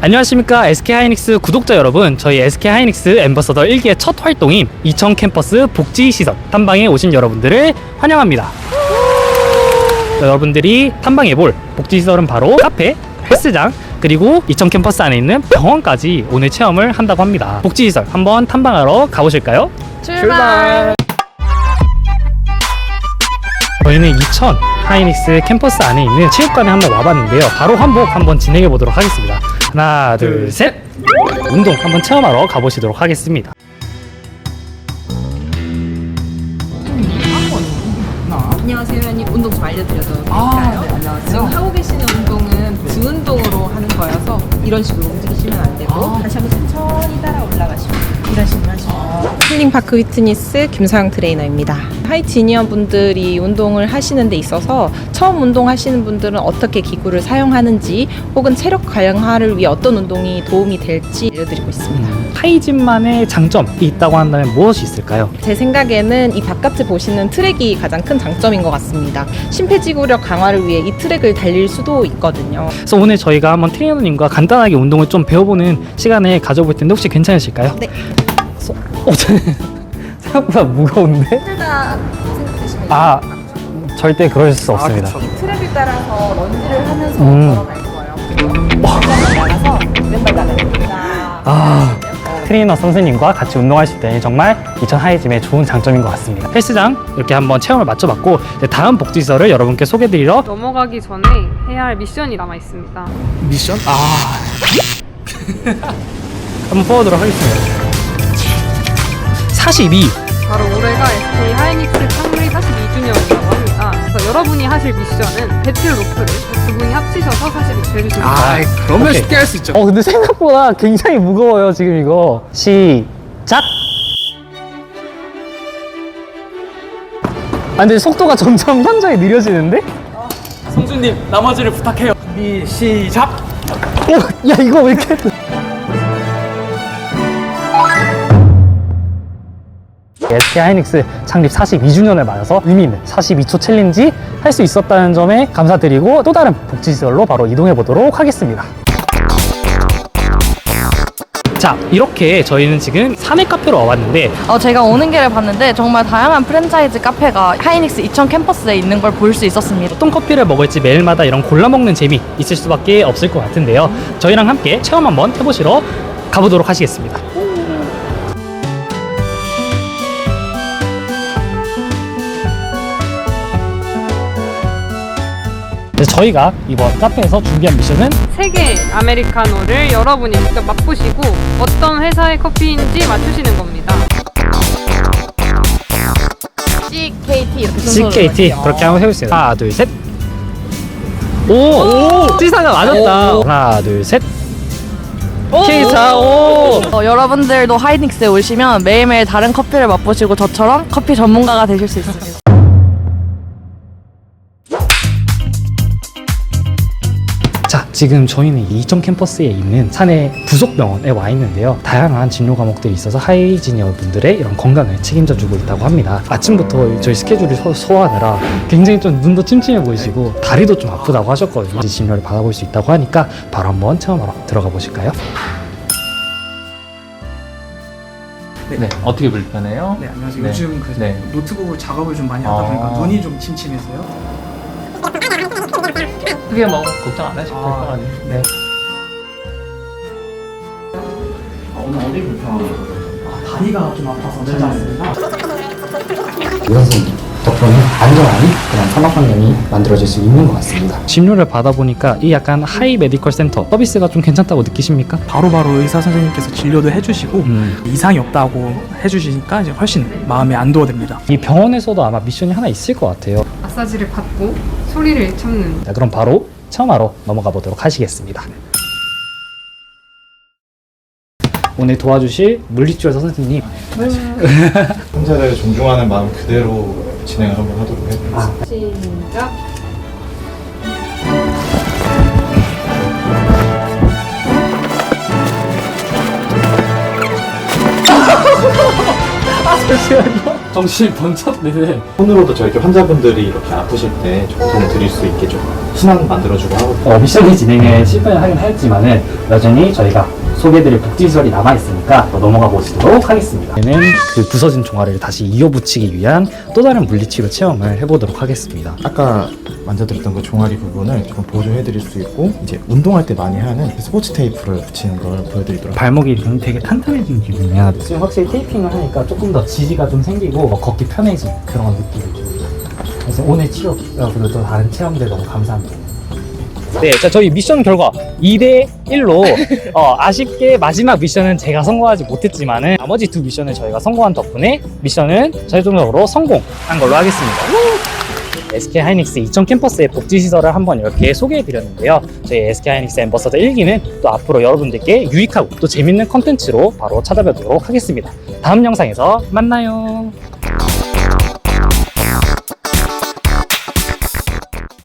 안녕하십니까 SK 하이닉스 구독자 여러분 저희 SK 하이닉스 엠버서더 1기의 첫 활동인 이천 캠퍼스 복지시설 탐방에 오신 여러분들을 환영합니다 여러분들이 탐방해 볼 복지시설은 바로 카페, 헬스장 그리고 이천 캠퍼스 안에 있는 병원까지 오늘 체험을 한다고 합니다 복지시설 한번 탐방하러 가보실까요? 출발. 저희는 이천 하이닉스 캠퍼스 안에 있는 체육관에 한번 와봤는데요. 바로 한복 한번 진행해 보도록 하겠습니다. 하나, 둘, 셋. 운동 한번 체험하러 가보시도록 하겠습니다. 안녕하세요, 회원님. 운동 좀 알려드려도 될까요? 아, 네, 안녕하세요. 지금 하고 계시는 운동은 등 운동으로 하는 거여서 이런 식으로 움직이시면 안 되고 아. 다시 한번 힐링 파크 위트니스 김서영 트레이너입니다. 하이 지니어 분들이 운동을 하시는 데 있어서 처음 운동하시는 분들은 어떻게 기구를 사용하는지 혹은 체력 강화를 위해 어떤 운동이 도움이 될지 알려드리고 있습니다. 하이진만의 장점이 있다고 한다면 무엇이 있을까요? 제 생각에는 이 바깥에 보시는 트랙이 가장 큰 장점인 것 같습니다. 심폐지구력 강화를 위해 이 트랙을 달릴 수도 있거든요. 그래서 오늘 저희가 한번 트레이너님과 간단하게 운동을 좀 배워보는 시간을 가져볼 텐데 혹시 괜찮으실까요? 네. 소- 어, 생각보다 무거운데? 힘들다 생각되시면 아, 절대 그럴 수 없습니다. 이 트랙을 따라서 런지를 하면서 음. 걸어갈 거예요. 그리고 왼발 나가서 왼발 나갑니다. 아. 트레이너 선생님과 같이 운동하실 때 정말 이천 하이짐의 좋은 장점인 것 같습니다. 헬스장 이렇게 한번 체험을 마쳐봤고 이제 다음 복지시설을 여러분께 소개드리러 넘어가기 전에 해야 할 미션이 남아 있습니다. 미션? 아 한번 뽑아보도록 하겠습니다. 42 바로 올해가 SK 하이닉스 창립 42주년이라고 합니다. 그래서 여러분이 하실 미션은 배틀 로프를 두 분이 합치셔서 42초 해주시면 아, 됩니다. 그러면 오케이. 쉽게 할 수 있죠. 어 근데 생각보다 굉장히 무거워요 지금 이거 시작 아 근데 속도가 점점 현저히 느려지는데? 성준님, 나머지를 부탁해요. 준비, 시작! 어, 야 이거 왜 이렇게 SK 하이닉스 창립 42주년을 맞아서 의미 있는 42초 챌린지 할 수 있었다는 점에 감사드리고 또 다른 복지시설로 바로 이동해 보도록 하겠습니다. 자 이렇게 저희는 지금 사내 카페로 와봤는데 어, 제가 오는 길에 봤는데 정말 다양한 프랜차이즈 카페가 하이닉스 이천 캠퍼스에 있는 걸 볼 수 있었습니다. 어떤 커피를 먹을지 매일마다 이런 골라 먹는 재미 있을 수밖에 없을 것 같은데요. 저희랑 함께 체험 한번 해보시러 가보도록 하시겠습니다. 저희가 이번 카페에서 준비한 미션은 세개 아메리카노를 여러분이 직접 맛보시고 어떤 회사의 커피인지 맞추시는 겁니다. CKT 이렇게 순서로 CKT. 그렇게 한번 해보세요. 하나, 둘, 셋. 오, 오, C사가 맞았다. 하나, 둘, 셋. K사, 오. 어, 여러분들도 하이닉스에 오시면 매일매일 다른 커피를 맛보시고 저처럼 커피 전문가가 되실 수 있습니다. 지금 저희는 이천 캠퍼스에 있는 사내 부속병원에 와 있는데요. 다양한 진료 과목들이 있어서 하이지니어 분들의 이런 건강을 책임져 주고 있다고 합니다. 아침부터 저희 스케줄을 소, 소화하느라 굉장히 좀 눈도 침침해 보이시고 다리도 좀 아프다고 하셨거든요. 이 진료를 받아볼 수 있다고 하니까 바로 한번 체험하러 들어가 보실까요? 네, 어떻게 불편해요? 네, 안녕하세요. 네. 요즘 그 네. 노트북으로 작업을 좀 많이 하다 보니까 아. 눈이 좀 침침해서요. 크게 뭐 걱정 안 하셔도 될것 아, 같아요. 네. 오늘 어디 불편해요? 아, 다리가 좀 아파서 찾아왔습니다. 이것은 덕분에 안전한 그런 산업 환경이 만들어질 수 있는 것 같습니다. 진료를 받아보니까 이 약간 하이 메디컬 센터 서비스가 좀 괜찮다고 느끼십니까? 바로바로 의사 선생님께서 진료도 해주시고 음. 이상이 없다고 해주시니까 이제 훨씬 마음이 안도어됩니다. 이 병원에서도 아마 미션이 하나 있을 것 같아요. 마사지를 받고 소리를 참는 자, 그럼 바로 체험하러 넘어가 보도록 하시겠습니다. 오늘 도와주실 물리치료사 선생님. 환자를 존중하는 마음 그대로 진행을 한번 하도록 해보겠습니다. 시작. 정신이 번쩍 드네. 손으로도 저렇게 환자분들이 이렇게 아프실 때좀 도움 드릴 수 있게 좀 순환 만들어주고 하고 어, 미션이 진행에 실패를 하긴 하였지만은 여전히 저희가 소개해드릴 복지시설이 남아있으니까 또 넘어가 보시도록 하겠습니다. 얘는 그 부서진 종아리를 다시 이어붙이기 위한 또 다른 물리치료 체험을 해보도록 하겠습니다. 아까 만져드렸던 그 종아리 부분을 좀 보조해드릴 수 있고 이제 운동할 때 많이 하는 스포츠 테이프를 붙이는 걸 보여드리도록 발목이 좀 되게 탄탄해진 기분이야. 지금 확실히 테이핑을 하니까 조금 더 지지가 좀 생기고 뭐 걷기 편해진 그런 느낌이. 그래서 오늘 치료 그리고 또 다른 체험들 너무 감사합니다. 네, 자 저희 미션 결과 2대 1로 어, 아쉽게 마지막 미션은 제가 성공하지 못했지만은 나머지 두 미션을 저희가 성공한 덕분에 미션은 최종적으로 성공한 걸로 하겠습니다. SK 하이닉스 이천 캠퍼스의 복지 시설을 한번 이렇게 소개해 드렸는데요. 저희 SK 하이닉스 엠버서더 1기는 또 앞으로 여러분들께 유익하고 또 재밌는 컨텐츠로 바로 찾아뵙도록 하겠습니다. 다음 영상에서 만나요.